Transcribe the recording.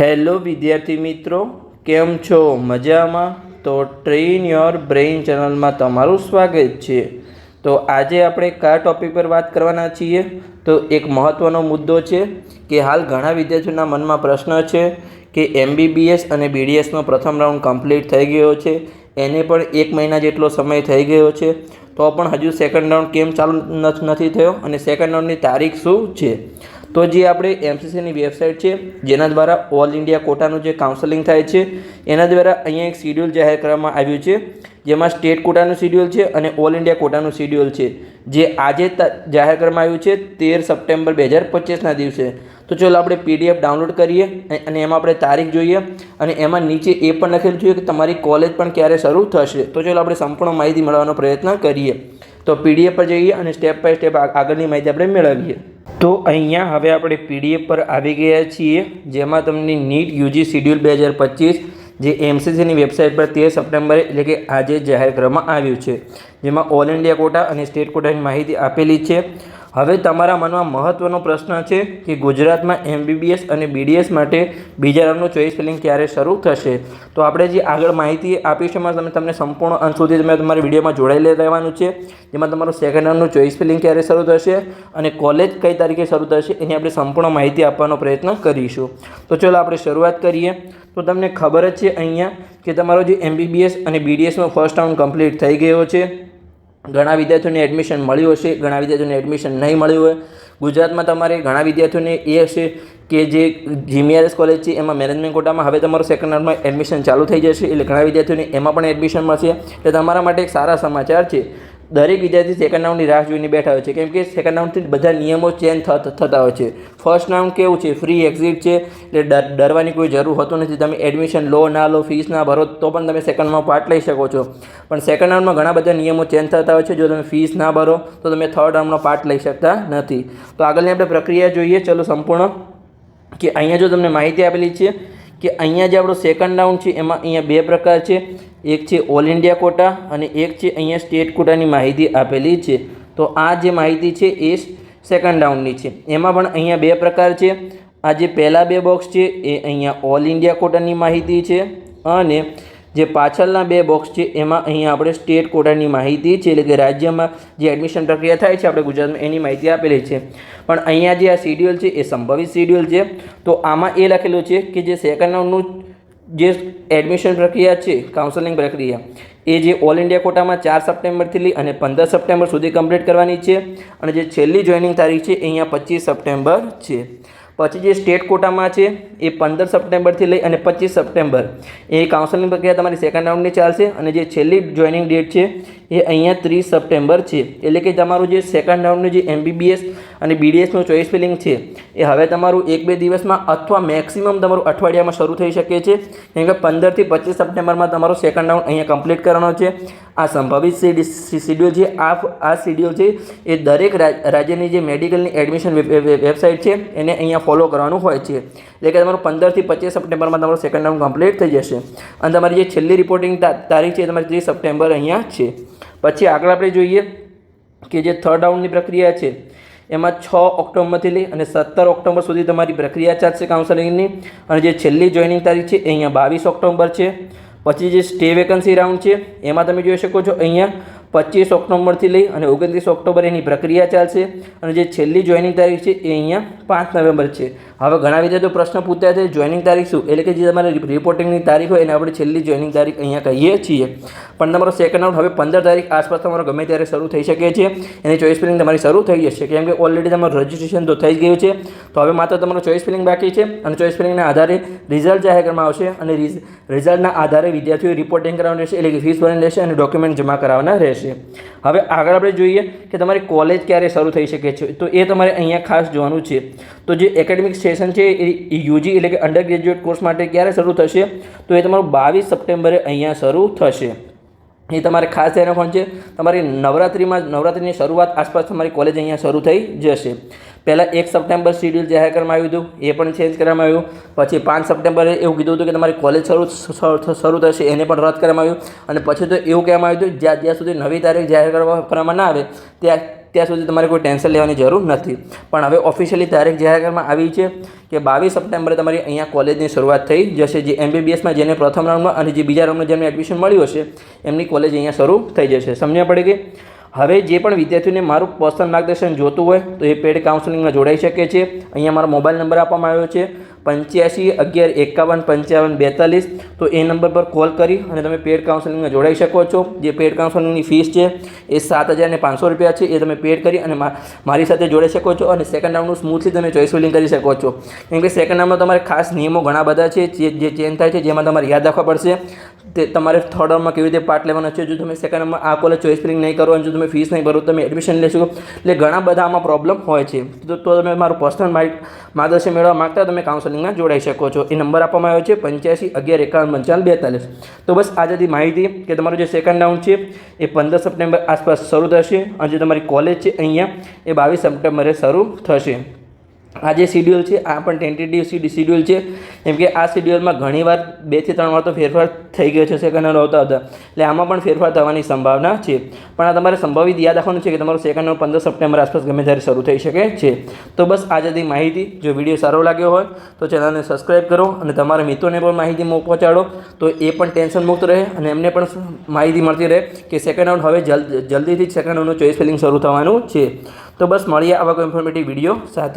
Hello વિદ્યાર્થી મિત્રો. કેમ છો? મજામાં? તો ટ્રેન યોર બ્રેઇન ચેનલમાં તમારું સ્વાગત છે. તો આજે આપણે કયા ટોપિક પર વાત કરવાના છીએ? તો એક મહત્ત્વનો મુદ્દો છે કે હાલ ઘણા વિદ્યાર્થીઓના મનમાં પ્રશ્ન છે કે એમબીબીએસ અને બીડીએસનો પ્રથમ રાઉન્ડ કમ્પ્લીટ થઈ ગયો છે. એને પણ એક મહિના જેટલો સમય થઈ ગયો છે. તો પણ હજુ સેકન્ડ રાઉન્ડ કેમ ચાલુ નથ- થયો? અને સેકન્ડ રાઉન્ડની તારીખ શું છે? તો જે આપણે એમસીસીની વેબસાઇટ છે, જેના દ્વારા ઓલ ઇન્ડિયા કોટાનું જે કાઉન્સેલિંગ થાય છે, એના દ્વારા અહીંયા એક શિડ્યુલ જાહેર કરવામાં આવ્યું છે, જેમાં સ્ટેટ કોટાનું શિડ્યુલ છે અને ઓલ ઇન્ડિયા કોટાનું શિડ્યુલ છે. જે આજે જાહેર કરવામાં આવ્યું છે, તેર સપ્ટેમ્બર બે હજાર પચીસના દિવસે. તો ચલો આપણે પીડીએફ ડાઉનલોડ કરીએ અને- અને એમાં આપણે તારીખ જોઈએ, અને એમાં નીચે એ પણ લખેલું છે કે તમારી કોલેજ પણ ક્યારે શરૂ થશે. તો ચલો આપણે સંપૂર્ણ માહિતી મેળવવાનો પ્રયત્ન કરીએ. તો પીડીએફ પર જઈએ અને સ્ટેપ બાય સ્ટેપ આગળની માહિતી આપણે મેળવીએ. તો અહીંયા હવે આપણે પીડીએફ પર આવી ગયા છીએ, જેમાં તમને નીટ યુજી શિડ્યુલ બે હજાર પચીસ, જે એમસીસીની વેબસાઇટ પર તેર સપ્ટેમ્બરે એટલે કે આજે જાહેર કરવામાં આવ્યું છે. જેમાં ઓલ ઇન્ડિયા કોટા અને સ્ટેટ કોટાની માહિતી આપેલી છે. હવે તમારા મનમાં મહત્ત્વનો પ્રશ્ન છે કે ગુજરાતમાં એમબીબીએસ અને બીડીએસ માટે બીજા રાઉન્ડનું ચોઈસ ફિલિંગ ક્યારે શરૂ થશે? તો આપણે જે આગળ માહિતી આપીશું એમાં તમે તમને સંપૂર્ણ અંત સુધી તમે તમારી વિડીયોમાં જોડાયેલા રહેવાનું છે. જેમાં તમારું સેકન્ડ રાઉન્ડનું ચોઈસ ફિલિંગ ક્યારે શરૂ થશે અને કોલેજ કઈ તારીખે શરૂ થશે એની આપણે સંપૂર્ણ માહિતી આપવાનો પ્રયત્ન કરીશું. તો ચલો આપણે શરૂઆત કરીએ. તો તમને ખબર જ છે અહીંયા કે તમારો જે એમબીબીએસ અને બીડીએસનો ફર્સ્ટ રાઉન્ડ કમ્પ્લીટ થઈ ગયો છે. ઘણા વિદ્યાર્થીઓને એડમિશન મળ્યું હશે, ઘણા વિદ્યાર્થીઓને એડમિશન નહીં મળ્યું હોય. ગુજરાતમાં તમારે ઘણા વિદ્યાર્થીઓને એ હશે કે જે જીમીઆરએસ કોલેજ છે, એમાં મેનેજમેન્ટ કોટામાં હવે તમારું સેકન્ડ રાઉન્ડમાં એડમિશન ચાલુ થઈ જશે, એટલે ઘણા વિદ્યાર્થીઓને એમાં પણ એડમિશન મળશે. એટલે તમારા માટે એક સારા સમાચાર છે. દરેક વિદ્યાર્થી સેકન્ડ રાઉન્ડની રાહ જોઈને બેઠા હોય છે. કેમ કે સેકન્ડ રાઉન્ડથી બધા નિયમો ચેન્જ થતા હોય છે. ફર્સ્ટ રાઉન્ડ કેવું છે? ફ્રી એક્ઝિટ છે. એટલે ડરવાની કોઈ જરૂર હોતું નથી. તમે એડમિશન લો, ના લો ફીસ ના ભરો, તો પણ તમે સેકન્ડમાં પાર્ટ લઈ શકો છો. પણ સેકન્ડ રાઉન્ડમાં ઘણા બધા નિયમો ચેન્જ થતા હોય છે. જો તમે ફીસ ના ભરો, તો તમે થર્ડ રાઉન્ડનો પાર્ટ લઈ શકતા નથી. તો આગળની આપણે પ્રક્રિયા જોઈએ. ચલો સંપૂર્ણ. કે અહીંયા જો તમને માહિતી આપેલી છે કે અહીંયા જે આપણો સેકન્ડ રાઉન્ડ છે, એમાં અહીંયા બે પ્રકાર છે. એક છે ઓલ ઇન્ડિયા કોટા અને એક છે અહીંયા સ્ટેટ કોટાની માહિતી આપેલી છે. તો આ જે માહિતી છે, એ સેકન્ડ રાઉન્ડની છે. એમાં પણ અહીંયા બે પ્રકાર છે. આ જે પહેલાં બે બોક્સ છે, એ અહીંયા ઓલ ઇન્ડિયા કોટાની માહિતી છે અને જે પાછળના બે બોક્સ છે, એમાં અહીંયા આપણે સ્ટેટ કોટાની માહિતી છે, એટલે કે રાજ્યમાં જે એડમિશન પ્રક્રિયા થાય છે, આપણે ગુજરાતમાં એની માહિતી આપેલી છે. પણ અહીંયા જે આ શેડ્યુલ છે, એ સંભવિત શેડ્યુલ છે. તો આમાં એ લખેલું છે કે જે સેકન્ડ રાઉન્ડનું જે એડમિશન પ્રક્રિયા છે કાઉન્સેલિંગ પ્રક્રિયા, એ જે ઓલ ઇન્ડિયા કોટામાં ચાર સપ્ટેમ્બરથી લઈ અને પંદર સપ્ટેમ્બર સુધી કમ્પ્લીટ કરવાની છે. અને જે છેલ્લી જોઈનિંગ તારીખ છે અહીંયા પચીસ સપ્ટેમ્બર છે. પછી જે સ્ટેટ કોટામાં છે, એ પંદર સપ્ટેમ્બરથી લઈ અને પચીસ સપ્ટેમ્બર. એ કાઉન્સેલિંગ પ્રક્રિયા તમારી સેકન્ડ રાઉન્ડની ચાલશે અને જે છેલ્લી જોઈનિંગ ડેટ છે એ અહીંયા ત્રીસ સપ્ટેમ્બર છે. એટલે કે તમારું જે સેકન્ડ રાઉન્ડનું જે એમબીબીએસ અને બીડીએસનું ચોઈસ ફિલિંગ છે, એ હવે તમારું એક બે દિવસમાં અથવા મેક્સિમમ તમારું અઠવાડિયામાં શરૂ થઈ શકે છે. કેમ કે પંદરથી પચીસ સપ્ટેમ્બરમાં તમારો સેકન્ડ રાઉન્ડ અહીંયા કમ્પ્લીટ કરવાનો છે. આ સંભવિત શિડ્યુલ છે આ આ શિડ્યુલ છે, એ દરેક રાજ્યની જે મેડિકલની એડમિશન વેબસાઇટ છે, એને અહીંયા ફોલો કરવાનું હોય છે. એટલે કે તમારું પંદરથી પચીસ સપ્ટેમ્બરમાં તમારો સેકન્ડ રાઉન્ડ કમ્પ્લીટ થઈ જશે. અને તમારી જે છેલ્લી રિપોર્ટિંગ તારીખ છે તમારી ત્રીસ સપ્ટેમ્બર અહીંયા છે. પછી આગળ આપણે જોઈએ કે જે થર્ડ રાઉન્ડની પ્રક્રિયા છે, એમાં છ ઓક્ટોબરથી લઈ અને સત્તર ઓક્ટોબર સુધી તમારી પ્રક્રિયા ચાલશે કાઉન્સેલિંગની અને જે છેલ્લી જોઈનિંગ તારીખ છે અહીંયા બાવીસ ઓક્ટોબર છે. પછી જે સ્ટે વેકન્સી રાઉન્ડ છે, એમાં તમે જોઈ શકો છો અહીંયા પચીસ ઓક્ટોબરથી લઈ અને ઓગણત્રીસ ઓક્ટોબર એની પ્રક્રિયા ચાલશે. અને જે છેલ્લી જોઈનિંગ તારીખ છે એ અહીંયા પાંચ નવેમ્બર છે. હવે ઘણા વિદ્યાર્થીઓ પ્રશ્ન પૂછતા છે, જોઈનિંગ તારીખ શું? એટલે કે જે તમારે રિપોર્ટિંગની તારીખ હોય એને આપણે છેલ્લી જોઈનિંગ તારીખ અહીંયા કહીએ છીએ. પણ તમારો સેકન્ડ રાઉન્ડ હવે પંદર તારીખ આસપાસ તમારો ગમે ત્યારે શરૂ થઈ શકે છે. એની ચોઈસ ફિલિંગ તમારી શરૂ થઈ જશે. કેમ કે ઓલરેડી તમારું રજિસ્ટ્રેશન તો થઈ ગયું છે. તો હવે માત્ર તમારું ચોઈસ ફિલિંગ બાકી છે અને ચોઈસ ફિલિંગના આધારે રિઝલ્ટ જાહેર કરવામાં આવશે અને રિઝલ્ટના આધારે વિદ્યાર્થીઓ રિપોર્ટિંગ કરવાનું રહેશે. એટલે કે ફીસ ભરવાની રહેશે અને ડોક્યુમેન્ટ જમા કરાવવાના રહેશે. હવે આગળ આપણે જોઈએ કે તમારી કોલેજ ક્યારે શરૂ થઈ શકે છે. તો એ તમારે અહીંયા ખાસ જોવાનું છે. તો જે એકેડેમિક સેશન છે એ યુજી એટલે કે અંડર ગ્રેજ્યુએટ કોર્સ માટે ક્યારે શરૂ થશે? તો એ તમારું બાવીસ સપ્ટેમ્બરે અહીંયા શરૂ થશે. એ તમારે ખાસ ધ્યાન રાખવાનું છે. તમારી નવરાત્રિમાં, નવરાત્રિની શરૂઆત આસપાસ તમારી કોલેજ અહીંયા શરૂ થઈ જશે. પહેલાં એક સપ્ટેમ્બર શિડ્યુલ જાહેર કરવામાં આવ્યું હતું, એ પણ ચેન્જ કરવામાં આવ્યું. પછી પાંચ સપ્ટેમ્બરે એવું કીધું હતું કે તમારી કોલેજ શરૂ શરૂ થશે, એને પણ રદ કરવામાં આવ્યું. અને પછી તો એવું કહેવામાં આવ્યું હતું, જ્યાં જ્યાં સુધી નવી તારીખ જાહેર કરવા, કરવામાં ના આવે, ત્યાં ત્યાં સુધી તમારે કોઈ ટેન્શન લેવાની જરૂર નથી. પણ હવે ઓફિશિયલી તારીખ જાહેર કરવામાં આવી છે કે બાવીસ સપ્ટેમ્બરે તમારી અહીંયા કોલેજની શરૂઆત થઈ જશે. જે એમબીબીએસમાં જેને પ્રથમ રાઉન્ડમાં અને જે બીજા રાઉન્ડમાં જેમને એડમિશન મળ્યું હશે, એમની કોલેજ અહીંયા શરૂ થઈ જશે. સમજ્યા પડી ગઈ હવે જે પણ વિદ્યાર્થીઓને મારું પર્સનલ માર્ગદર્શન જોતું હોય તો એ પેડ કાઉન્સેલિંગમાં જોડાઈ શકે છે. અહીંયા મારો મોબાઈલ નંબર આપવામાં આવ્યો છે. પંચ્યાસી, અગિયાર, એકાવન, પંચાવન, બેતાલીસ. તો એ નંબર પર કોલ કરી અને તમે પેડ કાઉન્સેલિંગમાં જોડાઈ શકો છો. જે પેડ કાઉન્સેલિંગની ફીસ છે એ સાત હજાર પાંચસો રૂપિયા છે, એ તમે પેડ કરી અને મારી સાથે જોડાઈ શકો છો અને સેકન્ડ રાઉન્ડનું સ્મૂથલી તમે ચોઈસ ફિલિંગ કરી શકો છો. કેમ કે સેકન્ડ રાઉન્ડમાં તમારે ખાસ નિયમો ઘણા બધા છે, જે ચેન્જ થાય છે, જેમાં તમારે યાદ રાખવા પડશે. તે તમારે થર્ડ રાઉન્ડમાં કેવી રીતે પાર્ટ લેવાનો છે, જો તમે સેકન્ડ રાઉન્ડમાં આ કોલેજ ચોઈસ ફિલિંગ નહીં કરો અને જો તમે ફીસ નહીં ભરો તમે એડમિશન લેશો. એટલે ઘણા બધા આમાં પ્રોબ્લેમ હોય છે. તો તમે મારું પર્સનલ માર્ગદર્શન મેળવવા માગતા તમે તમે કાઉન્સેલિંગમાં જોડાઈ શકો છો. એ નંબર આપવામાં આવ્યો છે પંચ્યાસી અગિયાર એકાવન પંચાવન બેતાલીસ. તો બસ આજે હતી માહિતી કે તમારું જે સેકન્ડ રાઉન્ડ છે એ પંદર સપ્ટેમ્બર આસપાસ શરૂ થશે. અને જે તમારી કોલેજ છે અહીંયા એ બાવીસ સપ્ટેમ્બરે શરૂ થશે. આ જે શિડ્યુલ છે, આ પણ ટેન્ટેટિવ શિડ્યુલ છે. કેમ કે આ શિડ્યુલમાં ઘણીવાર બેથી ત્રણ વાર તો ફેરફાર થઈ ગયો છે સેકન્ડ રાઉન્ડ આવતા હતા એટલે આમાં પણ ફેરફાર થવાની સંભાવના છે. પણ આ તમારે સંભવિત યાદ રાખવાનું છે કે તમારું સેકન્ડ રાઉન્ડ પંદર સપ્ટેમ્બર આસપાસ ગમે ત્યારે શરૂ થઈ શકે છે. તો બસ આજે હતી માહિતી. જો વીડિયો સારો લાગ્યો હોય, તો ચેનલને સબસ્ક્રાઈબ કરો અને તમારા મિત્રોને પણ માહિતી પહોંચાડો. તો એ પણ ટેન્શન મુક્ત રહે અને એમને પણ માહિતી મળતી રહે કે સેકન્ડ રાઉન્ડ હવે જલ્દ, જલ્દીથી સેકન્ડ રાઉન્ડનું ચોઈસ ફિલિંગ શરૂ થવાનું છે. તો બસ મળીએ આવા કોઈ ઇન્ફોર્મેટિવ વીડિયો સાથે.